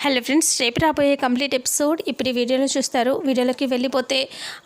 Hello friends రేపు రాబోయే complete episode ఇప్పుడు వీడియోలో చూస్తారు. వీడియోలోకి వెళ్ళిపోతే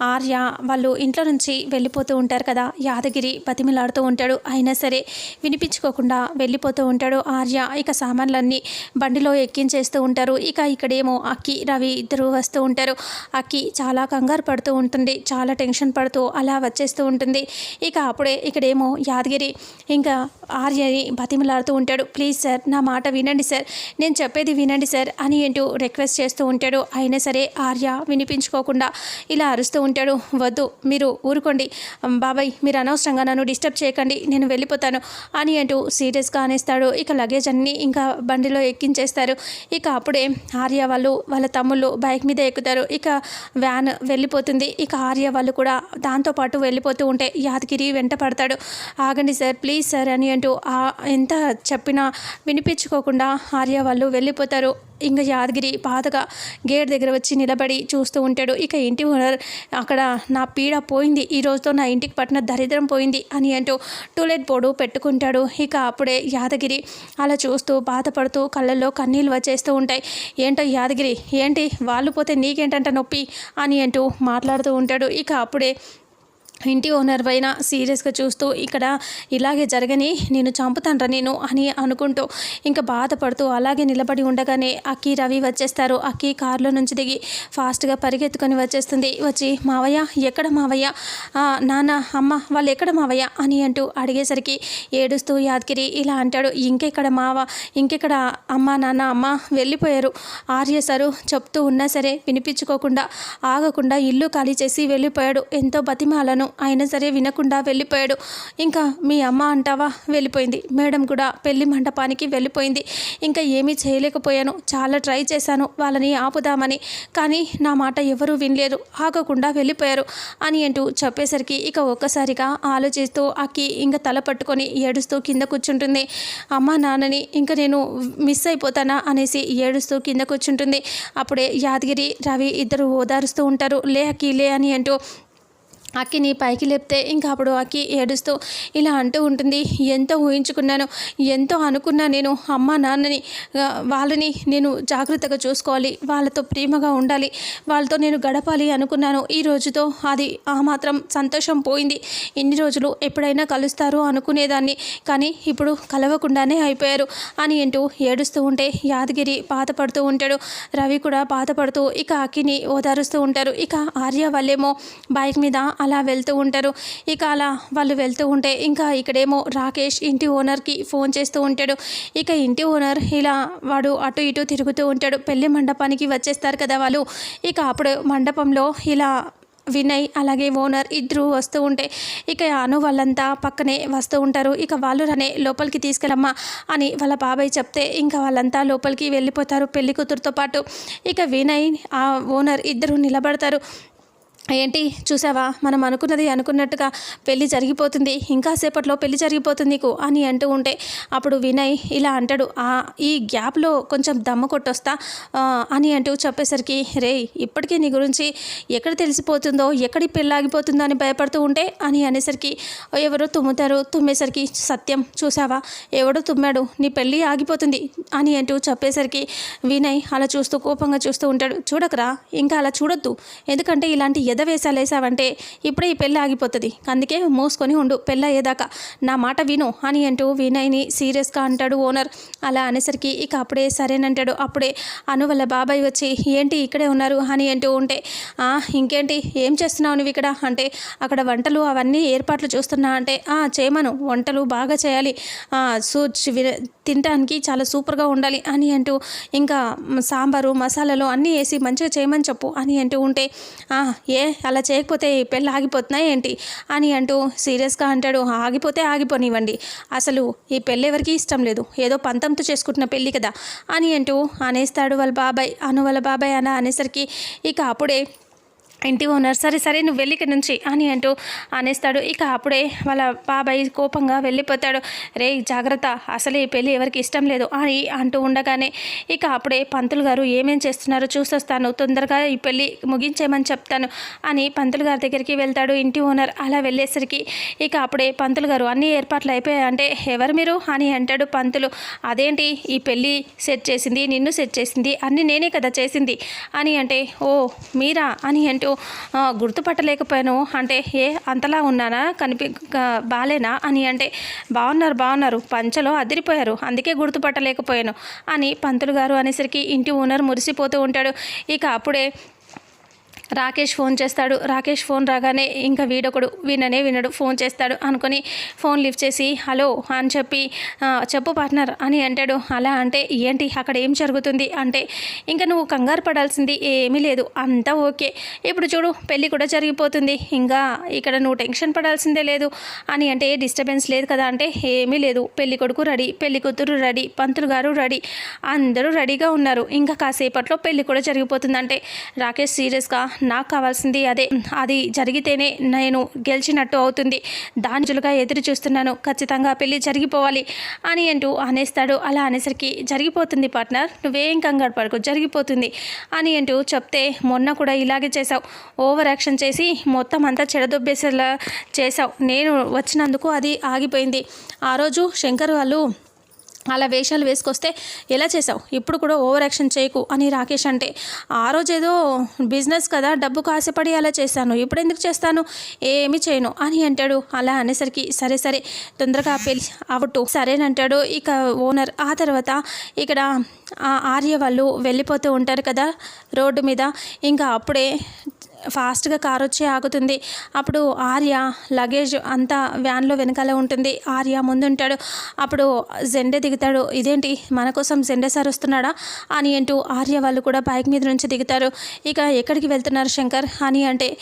ఆర్య వాళ్ళు ఇంట్లో నుంచి వెళ్ళిపోతూ ఉంటారు కదా. యాదగిరి బతిమిలాడుతూ ఉంటాడు. అయినా సరే వినిపించుకోకుండా వెళ్ళిపోతూ ఉంటాడు ఆర్య. ఇక సామాన్లన్నీ బండిలో ఎక్కించేస్తూ ఉంటారు. ఇక ఇక్కడేమో అక్కి రవి ఇద్దరు వస్తూ ఉంటారు. అక్కి చాలా కంగారు పడుతూ ఉంటుంది. చాలా టెన్షన్ పడుతూ అలా వచ్చేస్తూ ఉంటుంది. ఇక అప్పుడే ఇక్కడేమో యాదగిరి ఇంకా ఆర్యని బతిమిలాడుతూ ఉంటాడు. ప్లీజ్ సార్ నా మాట వినండి సార్. నేను చెప్పేది వినండి సార్. అని అంటూ రిక్వెస్ట్ చేస్తూ ఉంటాడు. అయినా సరే ఆర్య వినిపించుకోకుండా ఇలా అరుస్తూ ఉంటాడు. వద్దు మీరు ఊరుకోండి. బాబాయ్ మీరు అనవసరంగా నన్ను డిస్టర్బ్ చేయకండి. నేను వెళ్ళిపోతాను అని అంటూ సీరియస్గా అనేస్తాడు. ఇక లగేజ్ అన్నీ ఇంకా బండిలో ఎక్కించేస్తారు. ఇక అప్పుడే ఆర్య వాళ్ళు వాళ్ళ తమ్ముళ్ళు బైక్ మీద ఎక్కుతారు. ఇక వ్యాన్ వెళ్ళిపోతుంది. ఇక ఆర్య వాళ్ళు కూడా దాంతోపాటు వెళ్ళిపోతూ ఉంటే యాదగిరి వెంట పడతాడు. ఆగండి సార్ ప్లీజ్ సార్ అని అంటూ ఎంత చెప్పినా వినిపించుకోకుండా ఆర్య వాళ్ళు వెళ్ళిపోతారు. ఇంకా యాదగిరి బాధగా గేట్ దగ్గర వచ్చి నిలబడి చూస్తూ ఉంటాడు. ఇక ఇంటి ఓనర్ అక్కడ నా పీడ పోయింది. ఈ రోజుతో నా ఇంటికి పట్టిన దరిద్రం పోయింది అని అంటూ టూలెట్ బోర్డు పెట్టుకుంటాడు. ఇక అప్పుడే యాదగిరి అలా చూస్తూ బాధపడుతూ కళ్ళల్లో కన్నీళ్ళు వచ్చేస్తూ ఉంటాయి. ఏంటో యాదగిరి ఏంటి? వాళ్ళు పోతే నీకేంటంట నొప్పి? అని అంటూ మాట్లాడుతూ ఉంటాడు. ఇక అప్పుడే ఇంటి ఓనర్ పైన సీరియస్గా చూస్తూ ఇక్కడ ఇలాగే జరగని నేను చంపుతానరా నేను అని అనుకుంటూ ఇంకా బాధపడుతూ అలాగే నిలబడి ఉండగానే అక్కి రవి వచ్చేస్తారు. అక్కి కారులో నుంచి దిగి ఫాస్ట్గా పరిగెత్తుకొని వచ్చేస్తుంది. వచ్చి మావయ్య ఎక్కడ మావయ్య? నాన్న అమ్మ వాళ్ళు ఎక్కడ మావయ్య? అని అంటూ అడిగేసరికి ఏడుస్తూ యాదగిరి ఇలా అంటాడు. ఇంకెక్కడ మావ? ఇంకెక్కడ అమ్మ నాన్న అమ్మ? వెళ్ళిపోయారు. ఆర్య సారు చెప్తూ ఉన్నా సరే వినిపించుకోకుండా ఆగకుండా ఇల్లు ఖాళీ చేసి వెళ్ళిపోయాడు. ఎంతో బతిమాలను అయినా సరే వినకుండా వెళ్ళిపోయాడు. ఇంకా మీ అమ్మ అంటావా? వెళ్ళిపోయింది. మేడం కూడా పెళ్ళి మండపానికి వెళ్ళిపోయింది. ఇంకా ఏమీ చేయలేకపోయాను. చాలా ట్రై చేశాను. వాళ్ళని ఆపుదామని. కానీ నా మాట ఎవరూ వినలేదు. ఆగకుండా వెళ్ళిపోయారు అని అంటూ చెప్పేసరికి ఇక ఒక్కసారిగా ఆలోచిస్తూ అక్కి ఇంకా తల పట్టుకొని ఏడుస్తూ కింద కూర్చుంటుంది. అమ్మ నాన్నని ఇంకా నేను మిస్ అయిపోతానా అనేసి ఏడుస్తూ కింద కూర్చుంటుంది. అప్పుడే యాదగిరి రవి ఇద్దరు ఓదారుస్తూ ఉంటారు. లే అక్కి లే అని అంటూ అక్కిని పైకి లేపితే ఇంకా అప్పుడు అక్కి ఏడుస్తూ ఇలా అంటూ ఉంటుంది. ఎంతో ఊహించుకున్నాను ఎంతో అనుకున్నా నేను అమ్మ నాన్నని వాళ్ళని నేను జాగ్రత్తగా చూసుకోవాలి. వాళ్ళతో ప్రేమగా ఉండాలి. వాళ్ళతో నేను గడపాలి అనుకున్నాను. ఈ రోజుతో అది ఆ మాత్రం సంతోషం పోయింది. ఎన్ని రోజులు ఎప్పుడైనా కలుస్తారు అనుకునేదాన్ని. కానీ ఇప్పుడు కలవకుండానే అయిపోయారు అని అంటూ ఏడుస్తూ ఉంటే యాదగిరి బాధపడుతూ ఉంటాడు. రవి కూడా బాధపడుతూ ఇక అక్కిని ఓదారుస్తూ ఉంటారు. ఇక ఆర్య వాళ్ళేమో బైక్ మీద అలా వెళ్తూ ఉంటారు. ఇక అలా వాళ్ళు వెళ్తూ ఉంటే ఇంకా ఇక్కడేమో రాకేష్ ఇంటి ఓనర్కి ఫోన్ చేస్తూ ఉంటాడు. ఇక ఇంటి ఓనర్ ఇలా వాడు అటు ఇటు తిరుగుతూ ఉంటాడు. పెళ్ళి మండపానికి వచ్చేస్తారు కదా వాళ్ళు. ఇక అప్పుడు మండపంలో ఇలా వినయ్ అలాగే ఓనర్ ఇద్దరు వస్తూ ఉంటే ఇక అను వాళ్ళంతా పక్కనే వస్తూ ఉంటారు. ఇక వాళ్ళు రనే లోపలికి తీసుకెళ్ళమ్మా అని వాళ్ళ బాబాయ్ చెప్తే ఇంకా వాళ్ళంతా లోపలికి వెళ్ళిపోతారు పెళ్ళి కూతురుతో పాటు. ఇక వినయ్ ఆ ఓనర్ ఇద్దరు నిలబడతారు. ఏంటి చూసావా? మనం అనుకున్నది అనుకున్నట్టుగా పెళ్ళి జరిగిపోతుంది. ఇంకా సేపట్లో పెళ్ళి జరిగిపోతుంది నీకు అని అంటూ ఉంటే అప్పుడు వినయ్ ఇలా అంటాడు "ఆ, ఈ గ్యాప్లో కొంచెం దమ్ము కొట్టొస్తా అని అంటూ చెప్పేసరికి రే ఇప్పటికీ నీ గురించి ఎక్కడ తెలిసిపోతుందో ఎక్కడి పెళ్ళి ఆగిపోతుందో అని భయపడుతూ ఉంటే అని అనేసరికి ఎవరో తుమ్ముతారు. తుమ్మేసరికి సత్యం చూసావా? ఎవడో తుమ్మాడు నీ పెళ్ళి ఆగిపోతుంది అని అంటూ చెప్పేసరికి వినయ్ అలా చూస్తూ కోపంగా చూస్తూ ఉంటాడు. చూడకరా ఇంకా అలా చూడొద్దు. ఎందుకంటే ఇలాంటి ఎదవేశాలు వేసావంటే ఇప్పుడే ఈ పెళ్ళి ఆగిపోతుంది. అందుకే మూసుకొని ఉండు పెళ్ళి అయ్యేదాకా. నా మాట విను అని అంటూ వినయ్ని సీరియస్గా అంటాడు ఓనర్. అలా అనేసరికి ఇక అప్పుడే సరేనంటాడు. అప్పుడే అను వాళ్ళ బాబాయ్ వచ్చి ఏంటి ఇక్కడే ఉన్నారు? అని అంటూ ఉంటే "ఆ, ఇంకేంటి? ఏం చేస్తున్నావు నువ్వు ఇక్కడ? అంటే అక్కడ వంటలు అవన్నీ ఏర్పాట్లు చూస్తున్నా. అంటే "ఆ, చేయమను. వంటలు బాగా చేయాలి. ఆ, తినడానికి చాలా సూపర్గా ఉండాలి. అని అంటూ ఇంకా సాంబారు మసాలాలు అన్నీ వేసి మంచిగా చేయమని చెప్పు. అని అంటూ ఉంటే ఏ అలా చేయకపోతే ఈ పెళ్ళి ఆగిపోతున్నాయి ఏంటి? అని అంటూ సీరియస్గా అంటాడు. ఆగిపోతే ఆగిపోనివ్వండి. అసలు ఈ పెళ్ళి ఎవరికి ఇష్టం లేదు. ఏదో పంతంతో చేసుకుంటున్న పెళ్ళి కదా అని అంటూ అనేస్తాడు వాళ్ళ బాబాయ్. అను వాళ్ళ బాబాయ్ అని అనేసరికి ఇక అప్పుడే ఇంటి ఓనర్ సరే సరే నువ్వు వెళ్ళి ఇక్కడి నుంచి అని అంటూ అనేస్తాడు. ఇక అప్పుడే వాళ్ళ బాబాయ్ కోపంగా వెళ్ళిపోతాడు. రే జాగ్రత్త అసలు ఈ పెళ్ళి ఎవరికి ఇష్టం లేదు అని అంటూ ఉండగానే ఇక అప్పుడే పంతులు గారు ఏమేం చేస్తున్నారో? చూసొస్తాను తొందరగా ఈ పెళ్ళి ముగించేయమని చెప్తాను అని పంతులు గారి దగ్గరికి వెళ్తాడు ఇంటి ఓనర్. అలా వెళ్ళేసరికి ఇక అప్పుడే పంతులు గారు అన్ని ఏర్పాట్లు అయిపోయాయి అంటే ఎవరు మీరు? అని అంటాడు పంతులు. అదేంటి? ఈ పెళ్ళి సెట్ చేసింది నిన్ను సెట్ చేసింది అన్నీ నేనే కదా చేసింది అని అంటే ఓ మీరా? అని అంటూ గుర్తుపట్టలేకపోయాను. అంటే ఏ అంతలా ఉన్నానా? కనిపి బాలేనా? అని అంటే బాగున్నారు బాగున్నారు పంచలో అదిరిపోయారు. అందుకే గుర్తుపట్టలేకపోయాను. అని పంతులు గారు అనేసరికి ఇంటి ఓనర్ మురిసిపోతూ ఉంటాడు. ఇక అప్పుడే రాకేష్ ఫోన్ చేస్తాడు. రాకేష్ ఫోన్ రాగానే ఇంకా వీడొకడు విననే వినడు. ఫోన్ చేస్తాడు అనుకొని ఫోన్ లిఫ్ట్ చేసి హలో అని చెప్పి చెప్పు పార్ట్నర్ అని అంటాడు. అలా అంటే ఏంటి అక్కడ ఏం జరుగుతుంది? అంటే ఇంకా నువ్వు కంగారు పడాల్సింది ఏమీ లేదు. అంతా ఓకే. ఇప్పుడు చూడు పెళ్ళి కూడా జరిగిపోతుంది. ఇంకా ఇక్కడ నువ్వు టెన్షన్ పడాల్సిందే లేదు అని అంటే డిస్టర్బెన్స్ లేదు కదా అంటే ఏమీ లేదు. పెళ్ళి కొడుకు రెడీ. పెళ్ళి కూతురు రెడీ. పంతులు గారు రెడీ. అందరూ రెడీగా ఉన్నారు. ఇంకా కాసేపట్లో పెళ్ళి కూడా జరిగిపోతుందంటే రాకేష్ సీరియస్గా నాకు కావాల్సింది అదే. అది జరిగితేనే నేను గెలిచినట్టు అవుతుంది. దానిజులుగా ఎదురు చూస్తున్నాను. ఖచ్చితంగా పెళ్ళి జరిగిపోవాలి అని అంటూ అనేస్తాడు. అలా అనేసరికి జరిగిపోతుంది పార్ట్నర్. నువ్వేం కంగారు పడకు జరిగిపోతుంది అని అంటూ చెప్తే మొన్న కూడా ఇలాగే చేసావు ఓవర్ యాక్షన్ చేసి మొత్తం అంతా చెడదొబ్బేసేలా చేసావు నేను వచ్చినందుకు అది ఆగిపోయింది. ఆ రోజు శంకర్ వాళ్ళు అలా వేషాలు వేసుకొస్తే ఎలా చేసావు? ఇప్పుడు కూడా ఓవర్ యాక్షన్ చేయకు అని రాకేష్ అంటే ఆ రోజు ఏదో బిజినెస్ కదా డబ్బు కాసిపడి అలా చేశాను ఇప్పుడు ఎందుకు చేస్తాను? ఏమి చేయను అని అంటాడు. అలా అనేసరికి సరే సరే తొందరగా పెళ్ళి అవట్టు సరేనంటాడు ఇక ఓనర్ ఆ తర్వాత ఇక్కడ ఆ ఆర్య వాళ్ళు వెళ్ళిపోతూ ఉంటారు కదా రోడ్డు మీద. ఇంకా అప్పుడే ఫాస్ట్గా కార్ వచ్చి ఆగుతుంది. అప్పుడు ఆర్య లగేజ్ అంతా వ్యాన్లో వెనకాల ఉంటుంది. ఆర్య ముందుంటాడు. అప్పుడు జెండే దిగుతాడు. ఇదేంటి? మన కోసం జెండే సార్ వస్తున్నాడా? అని అంటూ ఆర్య వాళ్ళు కూడా బైక్ మీద నుంచి దిగుతారు. ఇక ఎక్కడికి వెళ్తున్నారు శంకర్? అని అంటే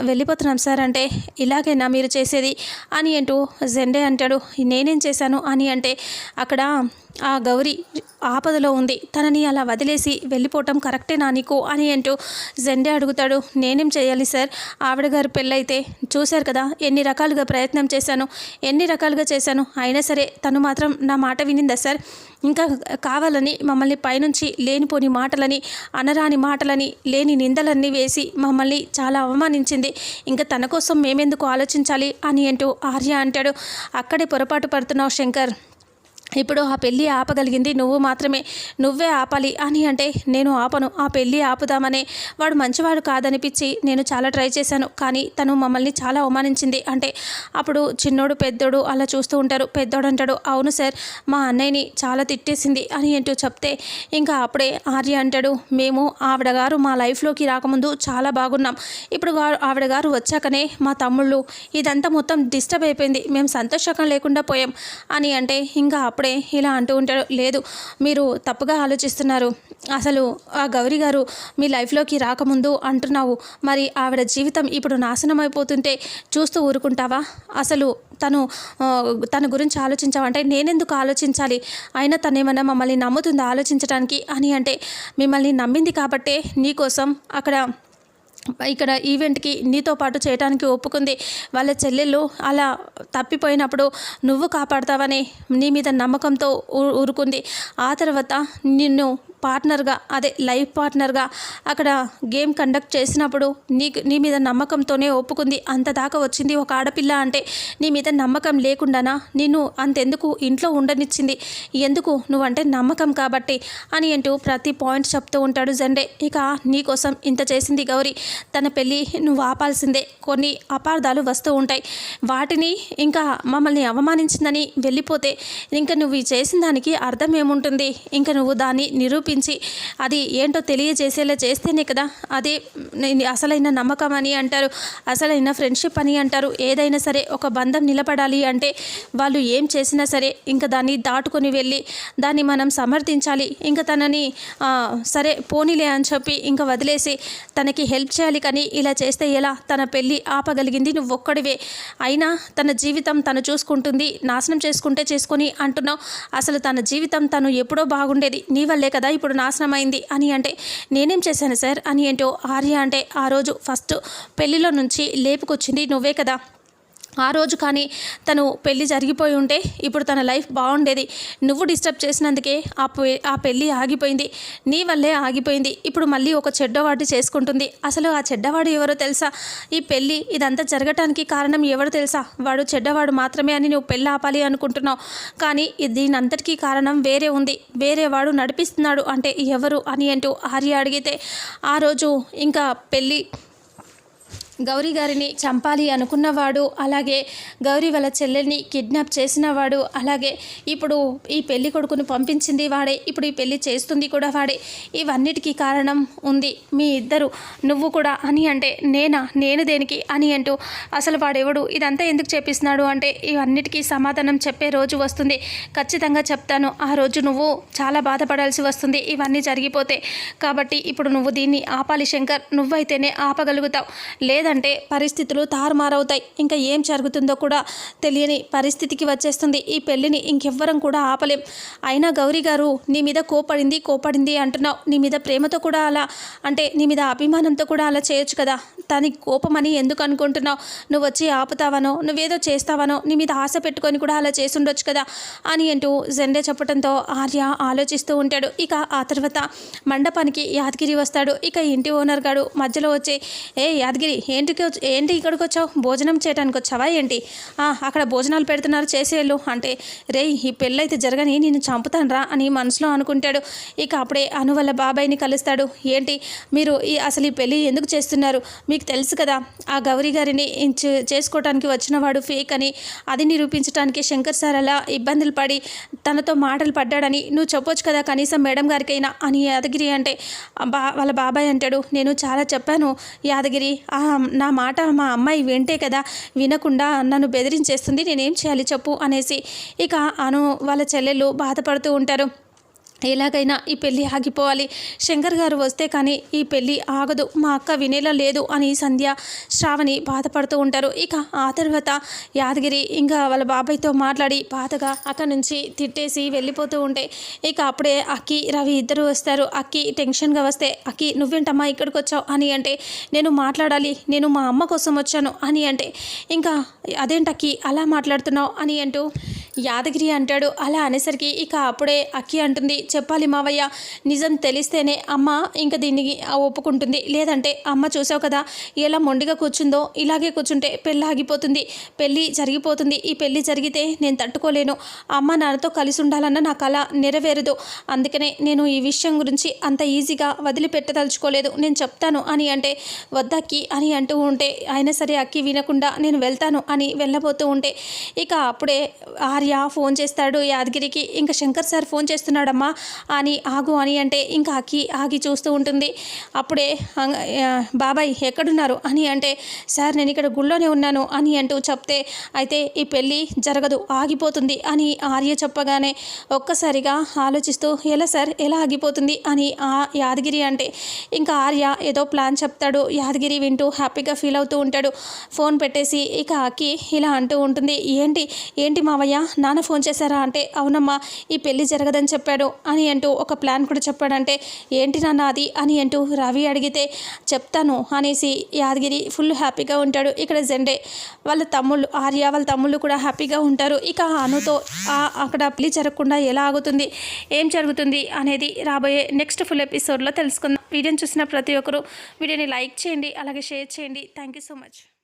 వెళ్ళిపోతున్నాం సార్ అంటే ఇలాగేనా మీరు చేసేది? అని అంటూ జెండే అంటాడు. నేనేం చేశాను? అని అంటే అక్కడ ఆ గౌరీ ఆపదలో ఉంది. తనని అలా వదిలేసి వెళ్ళిపోవటం కరెక్టేనా నీకు అని అంటూ జెండే అడుగుతాడు. నేనేం చేయాలి సార్? ఆవిడ గారు పెళ్ళైతే చూశారు కదా ఎన్ని రకాలుగా ప్రయత్నం చేశాను ఎన్ని రకాలుగా చేశాను. అయినా సరే తను మాత్రం నా మాట వినిందా సార్? ఇంకా కావాలని మమ్మల్ని పైనుంచి లేనిపోని మాటలని అనరాని మాటలని లేని నిందలన్నీ వేసి మమ్మల్ని చాలా అవమానించింది. ఇంకా తన కోసం మేమెందుకు ఆలోచించాలి అని అంటూ ఆర్య అంటాడు. అక్కడే పొరపాటు పడుతున్నావు శంకర్. ఇప్పుడు ఆ పెళ్ళి ఆపగలిగింది నువ్వు మాత్రమే నువ్వే ఆపాలి. అని అంటే నేను ఆపను ఆ పెళ్ళి ఆపుదామనే. వాడు మంచివాడు కాదనిపించి నేను చాలా ట్రై చేశాను కానీ తను మమ్మల్ని చాలా అవమానించింది. అంటే అప్పుడు చిన్నోడు పెద్దోడు అలా చూస్తూ ఉంటారు. పెద్దోడు అంటాడు అవును సార్ మా అన్నయ్యని చాలా తిట్టేసింది అని అంటూ చెప్తే ఇంకా అప్పుడే ఆర్య అంటాడు మేము ఆవిడ గారు మా లైఫ్లోకి రాకముందు చాలా బాగున్నాం. ఇప్పుడు గా- ఆవిడ గారు వచ్చాకనే మా తమ్ముళ్ళు ఇదంతా మొత్తం డిస్టర్బ్ అయిపోయింది. మేము సంతోషకం లేకుండా పోయాం అని అంటే ఇంకా అప్పుడే ఇలా అంటూ ఉంటాడు. లేదు మీరు తప్పుగా ఆలోచిస్తున్నారు. అసలు ఆ గౌరీ గారు మీ లైఫ్లోకి రాకముందు అంటున్నావు. మరి ఆవిడ జీవితం ఇప్పుడు నాశనం అయిపోతుంటే చూస్తూ ఊరుకుంటావా? అసలు తను తన గురించి ఆలోచించావంటే నేనెందుకు ఆలోచించాలి? అయినా తను మమ్మల్ని నమ్ముతుందా ఆలోచించడానికి అని అంటే మిమ్మల్ని నమ్మింది కాబట్టే నీకోసం అక్కడ ఇక్కడ ఈవెంట్కి నీతో పాటు చేయడానికి ఒప్పుకుంది. వాళ్ళ చెల్లెళ్ళు అలా తప్పిపోయినప్పుడు నువ్వు కాపాడతావని నీ మీద నమ్మకంతో ఊరుకుంది ఆ తర్వాత నిన్ను పార్ట్నర్గా అదే లైఫ్ పార్ట్నర్గా అక్కడ గేమ్ కండక్ట్ చేసినప్పుడు నీకు నీ మీద నమ్మకంతోనే ఒప్పుకుంది. అంత దాకా వచ్చింది ఒక ఆడపిల్ల అంటే నీ మీద నమ్మకం లేకుండానా? నిన్ను అంతెందుకు ఇంట్లో ఉండనిచ్చింది? ఎందుకు? నువ్వంటే నమ్మకం కాబట్టి అని అంటూ ప్రతి పాయింట్ చెప్తూ ఉంటాడు జండే. ఇక నీకోసం ఇంత చేసింది గౌరీ. తన పెళ్ళి నువ్వు ఆపాల్సిందే. కొన్ని అపార్థాలు వస్తూ ఉంటాయి. వాటిని ఇంకా మమ్మల్ని అవమానించిందని వెళ్ళిపోతే ఇంకా నువ్వు చేసిన దానికి అర్థం ఏముంటుంది? ఇంకా నువ్వు దాన్ని నిరూపి చూపించి అది ఏంటో తెలియజేసేలా చేస్తేనే కదా అదే అసలైన నమ్మకం అని అంటారు అసలైన ఫ్రెండ్షిప్ అని అంటారు ఏదైనా సరే ఒక బంధం నిలబడాలి అంటే వాళ్ళు ఏం చేసినా సరే ఇంకా దాన్ని దాటుకొని వెళ్ళి దాన్ని మనం సమర్థించాలి ఇంకా తనని సరే పోనీలే అని చెప్పి ఇంకా వదిలేసి తనకి హెల్ప్ చేయాలి కానీ ఇలా చేస్తే ఎలా? తన పెళ్ళి ఆపగలిగింది నువ్వు ఒక్కడివే అయినా తన జీవితం తను చూసుకుంటుంది నాశనం చేసుకుంటే చేసుకొని అంటున్నావు అసలు తన జీవితం తను ఎప్పుడో బాగుండేది నీ వల్లే కదా ఇప్పుడు ఇప్పుడు నాశనం అయింది అని అంటే నేనేం చేశాను సార్? అని ఏంటో ఆర్య అంటే ఆ రోజు ఫస్ట్ పెళ్ళిలో నుంచి లేపుకొచ్చింది నువ్వే కదా. ఆ రోజు కానీ తను పెళ్ళి జరిగిపోయి ఉంటే ఇప్పుడు తన లైఫ్ బాగుండేది. నువ్వు డిస్టర్బ్ చేసినందుకే ఆ పె- ఆ పెళ్ళి ఆగిపోయింది. నీ వల్లే ఆగిపోయింది. ఇప్పుడు మళ్ళీ ఒక చెడ్డవాడు చేసుకుంటుంది. అసలు ఆ చెడ్డవాడు ఎవరో తెలుసా? ఈ పెళ్ళి ఇదంతా జరగటానికి కారణం ఎవరు తెలుసా? వాడు చెడ్డవాడు మాత్రమే అని నువ్వు పెళ్ళి ఆపాలి అనుకుంటున్నావు. కానీ దీనంతటికీ దీని అంతటికీ కారణం వేరే ఉంది. వేరే వాడు నడిపిస్తున్నాడు అంటే ఎవరు అని అంటూ ఆర్య అడిగితే ఆ రోజు ఇంకా పెళ్ళి గౌరీ గారిని చంపాలి అనుకున్నవాడు అలాగే గౌరీ వాళ్ళ చెల్లెల్ని కిడ్నాప్ చేసినవాడు అలాగే ఇప్పుడు ఈ పెళ్ళి కొడుకును పంపించింది వాడే ఇప్పుడు ఈ పెళ్ళి చేస్తుంది కూడా వాడే. ఇవన్నిటికీ కారణం ఉంది. మీ ఇద్దరు నువ్వు కూడా అని అంటే నేనా? నేను దేనికి అని అంటూ అసలు వాడెవడు? ఇదంతా ఎందుకు చేపిస్తున్నాడు అంటే ఇవన్నిటికీ సమాధానం చెప్పే రోజు వస్తుంది. ఖచ్చితంగా చెప్తాను. ఆ రోజు నువ్వు చాలా బాధపడాల్సి వస్తుంది. ఇవన్నీ జరిగిపోతే కాబట్టి ఇప్పుడు నువ్వు దీన్ని ఆపాలి శంకర్. నువ్వైతేనే ఆపగలుగుతావు. లేదంటే పరిస్థితులు తారుమారవుతాయి. ఇంకా ఏం జరుగుతుందో కూడా తెలియని పరిస్థితికి వచ్చేస్తుంది. ఈ పెళ్ళిని ఇంకెవ్వరం కూడా ఆపలేం. అయినా గౌరీ గారు నీ మీద కోపడింది కోపడింది అంటున్నావు. నీ మీద ప్రేమతో కూడా అలా అంటే నీ మీద అభిమానంతో కూడా అలా చేయొచ్చు కదా. తని కోపమని ఎందుకు అనుకుంటున్నావు? నువ్వు వచ్చి ఆపుతావనో నువ్వేదో చేస్తావనో నీ మీద ఆశ పెట్టుకొని కూడా అలా చేసుండొచ్చు కదా అని అంటూ జెండే చెప్పడంతో ఆర్య ఆలోచిస్తూ ఉంటాడు. ఇక ఆ తర్వాత మండపానికి యాదగిరి వస్తాడు. ఇక ఇంటి ఓనర్ గాడు మధ్యలో వచ్చి ఏ యాదగిరి ఏంటికి ఏంటి ఇక్కడికి వచ్చావు? భోజనం చేయడానికి వచ్చావా ఏంటి? "ఆ, అక్కడ భోజనాలు పెడుతున్నారు చేసేళ్ళు. అంటే రే ఈ పెళ్ళైతే జరగని నేను చంపుతాను రా అని మనసులో అనుకుంటాడు. ఇక అప్పుడే అను వాళ్ళ బాబాయ్ని కలుస్తాడు. ఏంటి? మీరు ఈ అసలు ఈ పెళ్ళి ఎందుకు చేస్తున్నారు? మీకు తెలుసు కదా ఆ గౌరీ గారిని చే- చేసుకోవటానికి వచ్చినవాడు ఫేక్ అని. అది నిరూపించడానికి శంకర్ సార్ అలా ఇబ్బందులు పడి తనతో మాటలు పడ్డాడని. నువ్వు చెప్పొచ్చు కదా కనీసం మేడం గారికైనా అని యాదగిరి అంటే. బా వాళ్ళ బాబాయ్ అంటాడు నేను చాలా చెప్పాను యాదగిరి. ఆ, నా మాట మా అమ్మాయి వింటే కదా వినకుండా నన్ను బెదిరించేస్తుంది. నేనేం చేయాలి చెప్పు అనేసి ఇక అను వాళ్ళ చెల్లెళ్ళు బాధపడుతూ ఉంటారు. ఎలాగైనా ఈ పెళ్ళి ఆగిపోవాలి. శంకర్ గారు వస్తే కానీ ఈ పెళ్ళి ఆగదు. మా అక్క వినేలా లేదు అని సంధ్య శ్రావణి బాధపడుతూ ఉంటారు. ఇక ఆ తర్వాత యాదగిరి ఇంకా వాళ్ళ బాబాయ్తో మాట్లాడి బాధగా అక్కడి నుంచి తిట్టేసి వెళ్ళిపోతూ ఉంటే ఇక అప్పుడే అక్కి రవి ఇద్దరు వస్తారు. అక్కి టెన్షన్గా వస్తే అక్కి నువ్వేంటమ్మా ఇక్కడికి వచ్చావు? అని అంటే నేను మాట్లాడాలి. నేను మా అమ్మ కోసం వచ్చాను. అని అంటే ఇంకా అదేంటక్కి అలా మాట్లాడుతున్నావు? అని అంటూ యాదగిరి అంటాడు. అలా అనేసరికి ఇక అప్పుడే అక్కి అంటుంది చెప్పాలి మావయ్య నిజం తెలిస్తేనే అమ్మ ఇంకా దీన్ని ఒప్పుకుంటుంది. లేదంటే అమ్మ చూసావు కదా ఎలా మొండిగా కూర్చుందో ఇలాగే కూర్చుంటే పెళ్ళి ఆగిపోతుంది. పెళ్ళి జరిగిపోతుంది. ఈ పెళ్ళి జరిగితే నేను తట్టుకోలేను. అమ్మ నాన్నతో కలిసి ఉండాలన్న నా కళ నెరవేరదు. అందుకనే నేను ఈ విషయం గురించి అంత ఈజీగా వదిలిపెట్టదలుచుకోలేదు. నేను చెప్తాను అని అంటే వద్దక్కి అని అంటూ ఉంటే అయినా సరే అక్కి వినకుండా నేను వెళ్తాను అని వెళ్ళబోతూ ఉంటే ఇక అప్పుడే ఆర్య ఫోన్ చేస్తాడు యాదగిరికి ఇంకా శంకర్ సార్ ఫోన్ చేస్తున్నాడమ్మా అని ఆగు అని అంటే ఇంకా అక్కి ఆగి చూస్తూ ఉంటుంది. అప్పుడే బాబాయ్ ఎక్కడున్నారు? అని అంటే సార్ నేను ఇక్కడ గుళ్ళోనే ఉన్నాను అని అంటూ చెప్తే అయితే ఈ పెళ్ళి జరగదు ఆగిపోతుంది అని ఆర్య చెప్పగానే ఒక్కసారిగా ఆలోచిస్తూ ఎలా సార్ ఎలా ఆగిపోతుంది? అని ఆ యాదగిరి అంటే ఇంకా ఆర్య ఏదో ప్లాన్ చెప్తాడు. యాదగిరి వింటూ హ్యాపీగా ఫీల్ అవుతూ ఉంటాడు. ఫోన్ పెట్టేసి ఇక అక్కి ఇలా అంటూ ఉంటుంది. ఏంటి ఏంటి మావయ్య నాన్న ఫోన్ చేశారా అంటే అవునమ్మా ఈ పెళ్ళి జరగదని చెప్పాడు అని అంటూ ఒక ప్లాన్ కూడా చెప్పాడంటే ఏంటి నాన్న అది? అని అంటూ రవి అడిగితే చెప్తాను అనేసి యాదగిరి ఫుల్ హ్యాపీగా ఉంటాడు. ఇక్కడ జెండే వాళ్ళ తమ్ముళ్ళు ఆర్య వాళ్ళ తమ్ముళ్ళు కూడా హ్యాపీగా ఉంటారు. ఇక అనుతో ఆ అక్కడ పెళ్ళి జరగకుండా ఎలా ఆగుతుంది? ఏం జరుగుతుంది? అనేది రాబోయే నెక్స్ట్ ఫుల్ ఎపిసోడ్లో తెలుసుకుందాం. వీడియోని చూసిన ప్రతి ఒక్కరూ వీడియోని లైక్ చేయండి అలాగే షేర్ చేయండి. Thank you so much.